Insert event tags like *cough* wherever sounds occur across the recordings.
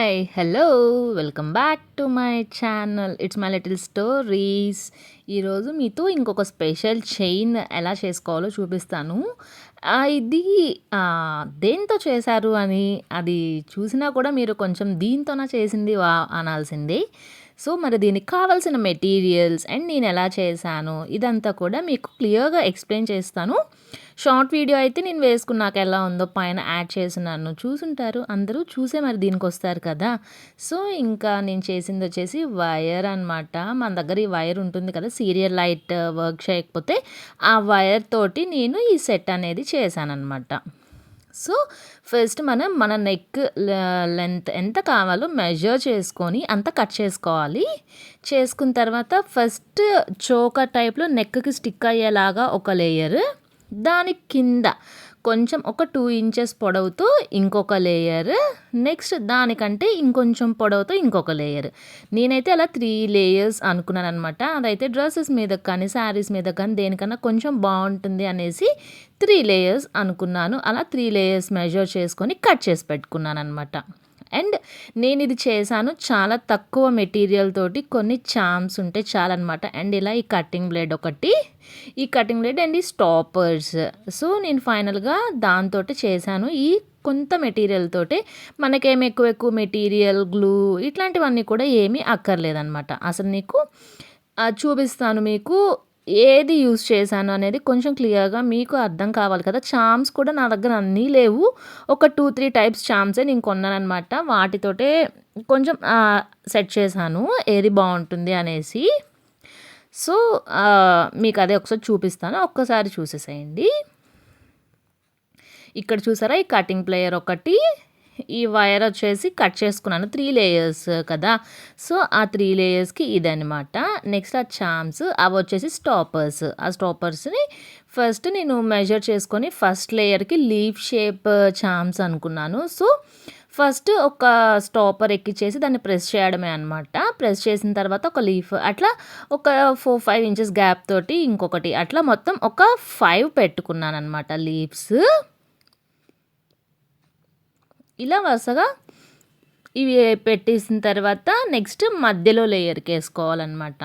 Hi hello welcome back to my channel it's my little stories ఈరోజు మీతో ఇంకొక special chain ఎలా చేసుకోవాలో చూపిస్తాను. ఇది దేంతో చేశారు అని అది చూసినా కూడా మీరు కొంచెం దీంతోనా చేసింది వా అనాల్సిందే. సో మరి దీనికి కావాల్సిన మెటీరియల్స్ అండ్ నేను ఎలా చేశాను ఇదంతా కూడా మీకు క్లియర్గా ఎక్స్ప్లెయిన్ చేస్తాను. షార్ట్ వీడియో అయితే నేను వేసుకున్నాక ఎలా ఉందో పైన యాడ్ చేసినాను చూసుంటారు. అందరూ చూసే మరి దీనికి వస్తారు కదా. సో ఇంకా నేను చేసింది వచ్చేసి వైర్ అన్నమాట. మన దగ్గర ఈ వైర్ ఉంటుంది కదా సీరియల్ లైట్ వర్క్ చేయకపోతే ఆ వైర్ తోటి నేను ఈ సెట్ అనేది చేశాను అనమాట సో ఫస్ట్ మనం మన నెక్ లెంత్ ఎంత కావాలో మెజర్ చేసుకొని అంత కట్ చేసుకోవాలి. చేసుకున్న తర్వాత ఫస్ట్ చోక టైప్లో నెక్కి స్టిక్ అయ్యేలాగా ఒక లేయర్ దాని కింద కొంచెం ఒక టూ ఇంచెస్ పొడవుతో ఇంకొక లేయర్ నెక్స్ట్ దానికంటే ఇంకొంచెం పొడవుతో ఇంకొక లేయర్ నేనైతే అలా త్రీ లేయర్స్ అనుకున్నాను అనమాట అదైతే డ్రెస్సెస్ మీద కానీ శారీస్ మీద కానీ దేనికన్నా కొంచెం బాగుంటుంది అనేసి త్రీ లేయర్స్ అనుకున్నాను. అలా త్రీ లేయర్స్ మెజర్ చేసుకొని కట్ చేసి పెట్టుకున్నాను అనమాట అండ్ నేను ఇది చేశాను చాలా తక్కువ మెటీరియల్ తోటి కొన్ని చామ్స్ ఉంటే చాలన్నమాట. అండ్ ఇలా ఈ కటింగ్ బ్లేడ్ ఒకటి ఈ కటింగ్ బ్లేడ్ అండ్ ఈ స్టాపర్స్. సో నేను ఫైనల్గా దాంతో చేశాను. ఈ కొంత మెటీరియల్ తోటే మనకేం ఎక్కువ ఎక్కువ మెటీరియల్ గ్లూ ఇట్లాంటివన్నీ కూడా ఏమీ అక్కర్లేదనమాట అసలు నీకు చూపిస్తాను మీకు ఏది యూస్ చేశాను అనేది కొంచెం క్లియర్గా మీకు అర్థం కావాలి కదా. చామ్స్ కూడా నా దగ్గర అన్నీ లేవు. ఒక టూ త్రీ టైప్స్ చామ్సే నేను కొన్నానమాట వాటితోటే కొంచెం సెట్ చేశాను. ఏది బాగుంటుంది అనేసి. సో మీకు అదే ఒకసారి చూపిస్తాను. ఒక్కసారి చూసేసేయండి. ఇక్కడ చూసారా? ఈ కటింగ్ ప్లేయర్ ఒకటి. ఈ వైర్ వచ్చేసి కట్ చేసుకున్నాను త్రీ లేయర్స్ కదా. సో ఆ త్రీ లేయర్స్కి ఇదనమాట నెక్స్ట్ ఆ చామ్స్ అవి వచ్చేసి స్టాపర్స్. ఆ స్టాపర్స్ని ఫస్ట్ నేను మెజర్ చేసుకొని ఫస్ట్ లేయర్కి లీఫ్ షేప్ చామ్స్ అనుకున్నాను. సో ఫస్ట్ ఒక స్టాపర్ ఎక్కిచ్చేసి దాన్ని ప్రెస్ చేయడమే అనమాట ప్రెస్ చేసిన తర్వాత ఒక లీఫ్ అట్లా ఒక ఫోర్ ఫైవ్ ఇంచెస్ గ్యాప్ తోటి ఇంకొకటి అట్లా మొత్తం ఒక ఫైవ్ పెట్టుకున్నాను అనమాట లీవ్స్. ఇలా వరుసగా ఇవి పెట్టేసిన తర్వాత నెక్స్ట్ మధ్యలో లేయర్కి వేసుకోవాలన్నమాట.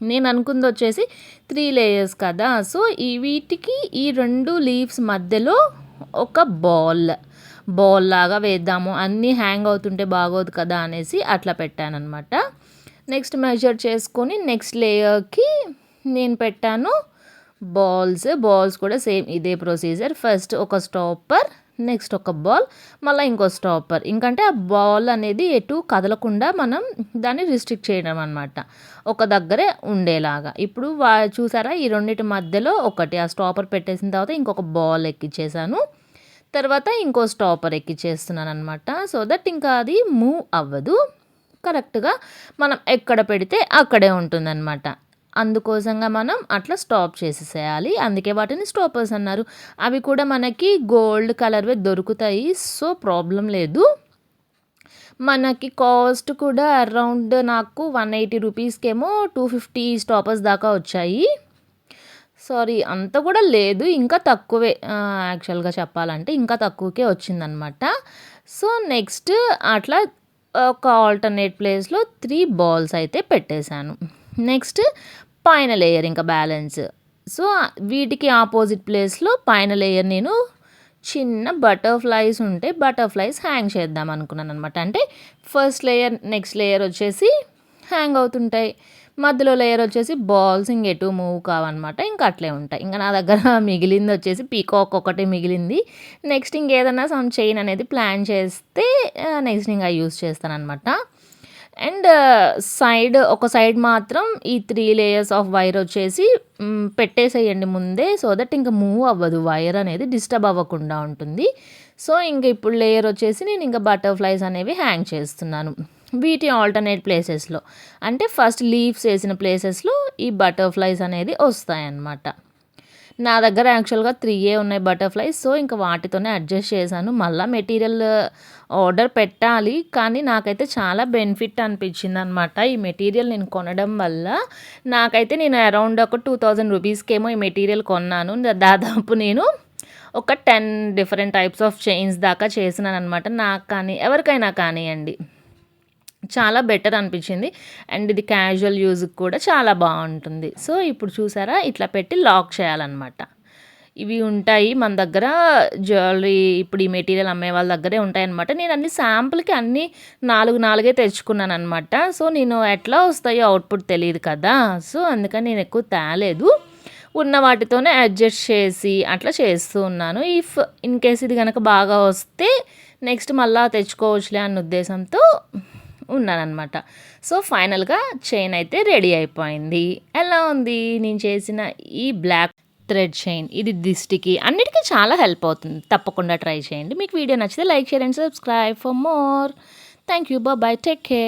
నేను అనుకుంది వచ్చేసి త్రీ లేయర్స్ కదా. సో ఈ వీటికి ఈ రెండు లీవ్స్ మధ్యలో ఒక బాల్ బాల్ లాగా వేద్దాము. అన్నీ హ్యాంగ్ అవుతుంటే బాగోదు కదా అనేసి అట్లా పెట్టానమాట నెక్స్ట్ మెజర్ చేసుకొని నెక్స్ట్ లేయర్కి నేను పెట్టాను బాల్స్ బాల్స్ కూడా సేమ్ ఇదే ప్రొసీజర్. ఫస్ట్ ఒక స్టాపర్ నెక్స్ట్ ఒక బాల్ మళ్ళీ ఇంకో స్టాపర్. ఇంకంటే ఆ బాల్ అనేది ఎటు కదలకుండా మనం దాన్ని రిస్ట్రిక్ట్ చేయడం అనమాట ఒక దగ్గరే ఉండేలాగా. ఇప్పుడు వా చూసారా? ఈ రెండింటి మధ్యలో ఒకటి ఆ స్టాపర్ పెట్టేసిన తర్వాత ఇంకొక బాల్ ఎక్కిచ్చేసాను. తర్వాత ఇంకో స్టాపర్ ఎక్కిచ్చేస్తున్నాను అనమాట సో దట్ ఇంకా అది మూవ్ అవ్వదు. కరెక్ట్గా మనం ఎక్కడ పెడితే అక్కడే ఉంటుందన్నమాట. అందుకోసంగా మనం అట్లా స్టాప్ చేసేసేయాలి. అందుకే వాటిని స్టాపర్స్ అన్నారు. అవి కూడా మనకి గోల్డ్ కలర్వే దొరుకుతాయి. సో ప్రాబ్లం లేదు. మనకి కాస్ట్ కూడా అరౌండ్ నాకు వన్ ఎయిటీ రూపీస్కేమో టూ ఫిఫ్టీ స్టాపర్స్ దాకా వచ్చాయి. సారీ అంత కూడా లేదు. ఇంకా తక్కువే యాక్చువల్గా చెప్పాలంటే ఇంకా తక్కువకే వచ్చిందనమాట. సో నెక్స్ట్ అట్లా ఒక ఆల్టర్నేట్ ప్లేస్లో త్రీ బాల్స్ అయితే పెట్టేశాను. నెక్స్ట్ పైన లేయర్ ఇంకా బ్యాలెన్స్. సో వీటికి ఆపోజిట్ ప్లేస్లో పైన లేయర్ నేను చిన్న బటర్ఫ్లైస్ ఉంటే బటర్ఫ్లైస్ హ్యాంగ్ చేద్దాం అనుకున్నాను అనమాట అంటే ఫస్ట్ లేయర్ నెక్స్ట్ లేయర్ వచ్చేసి హ్యాంగ్ అవుతుంటాయి. మధ్యలో లేయర్ వచ్చేసి బాల్స్ ఇంకెటు మూవ్ కావన్నమాట. ఇంకా అట్లే ఉంటాయి. ఇంకా నా దగ్గర *laughs* మిగిలింది వచ్చేసి పీకాక్ ఒకటి మిగిలింది. నెక్స్ట్ ఇంకేదన్నా సమ్ చైన్ అనేది ప్లాన్ చేస్తే నెక్స్ట్ ఇంకా యూస్ చేస్తాను అనమాట అండ్ సైడ్ ఒక సైడ్ మాత్రం ఈ త్రీ లేయర్స్ ఆఫ్ వైర్ వచ్చేసి పెట్టేసేయండి ముందే సో దట్ ఇంకా మూవ్ అవ్వదు. వైర్ అనేది డిస్టర్బ్ అవ్వకుండా ఉంటుంది. సో ఇంక ఇప్పుడు లేయర్ వచ్చేసి నేను ఇంకా బటర్ఫ్లైస్ అనేవి హ్యాంగ్ చేస్తున్నాను. వీటి ఆల్టర్నేట్ ప్లేసెస్లో. అంటే ఫస్ట్ లీవ్స్ వేసిన ప్లేసెస్లో ఈ బటర్ఫ్లైస్ అనేది వస్తాయన్నమాట. నా దగ్గర యాక్చువల్గా త్రీ ఏ ఉన్నాయి బటర్ఫ్లైస్ సో ఇంకా వాటితోనే అడ్జస్ట్ చేశాను. మళ్ళీ మెటీరియల్ ఆర్డర్ పెట్టాలి కానీ నాకైతే చాలా బెనిఫిట్ అనిపించింది అనమాట ఈ మెటీరియల్ నేను కొనడం వల్ల. నాకైతే నేను అరౌండ్ ఒక టూ థౌజండ్ రూపీస్కేమో ఈ మెటీరియల్ కొన్నాను. దాదాపు నేను ఒక ten different types of chains దాకా చేసినాను అనమాట నాకు కానీ ఎవరికైనా కానివ్వండి చాలా బెటర్ అనిపించింది. అండ్ ఇది క్యాజువల్ యూజ్కి కూడా చాలా బాగుంటుంది. సో ఇప్పుడు చూసారా? ఇట్లా పెట్టి లాక్ చేయాలన్నమాట. ఇవి ఉంటాయి మన దగ్గర. జ్యువెలరీ ఇప్పుడు ఈ మెటీరియల్ అమ్మే వాళ్ళ దగ్గరే ఉంటాయి అనమాట నేను అన్ని శాంపుల్కి అన్ని నాలుగు నాలుగే తెచ్చుకున్నాను అనమాట సో నేను ఎట్లా వస్తాయో అవుట్పుట్ తెలియదు కదా? సో అందుకని నేను ఎక్కువ తేలేదు. ఉన్న వాటితోనే అడ్జస్ట్ చేసి అట్లా చేస్తూ ఉన్నాను. ఇఫ్ ఇన్ కేస్ ఇది కనుక బాగా వస్తే నెక్స్ట్ మళ్ళీ తెచ్చుకోవచ్చులే అన్న ఉద్దేశంతో ఉన్నానమాట సో ఫైనల్గా చైన్ అయితే రెడీ అయిపోయింది. ఎలా ఉంది? నేను చేసిన ఈ బ్లాక్ థ్రెడ్ చైన్ ఇది దిష్టికి అన్నిటికీ చాలా హెల్ప్ అవుతుంది. తప్పకుండా ట్రై చేయండి. మీకు వీడియో నచ్చితే like share and subscribe for more. Thank you bye take care.